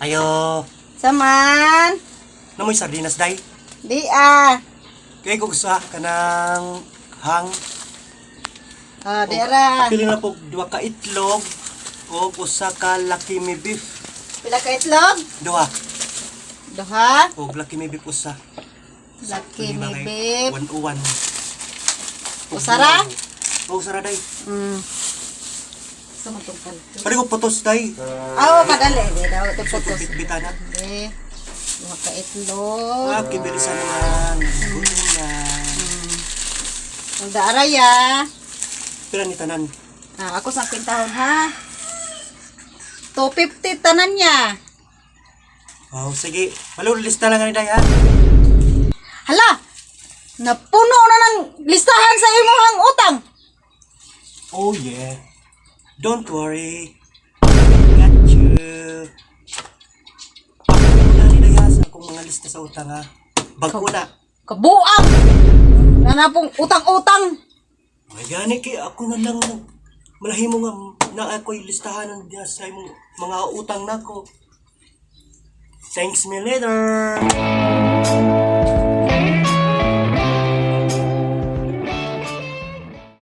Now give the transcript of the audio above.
Ayo, Saman. namoy sardinas day. Di ah. Kaya ko gusto ka ng hang. Ah, di ara. Pili na po duwa ka itlog o usa ka lucky me beef. Pila ka itlog? Duha. Duha. O lucky me beef usa. Laki kay beef. One o one. Usara? O usara day. Mm. Pwede ko putos day. Ah, oh, kadali. Di daw. Ito putos. Bitbitana. Di. Duha ka itlog. Ah, kibilisan naman. Gutom na. Ang daara ya. Pila ni tanan. Ah, ako sa pintahon ha. 250 tanan niya. Oh, sige. Malulista lang ni day ha. Hala! Napuno na ng listahan sa imuhang utang. Oh yeah. Don't worry. Got you. Pakuna ni Daya sa akong mga lista sa utang ha. Bago na. Kabuang! Na na pong utang-utang. Ay gani kay ako na lang malahimo nga na ako'y listahan ng diya sa imong mga utang nako. Thanks me later.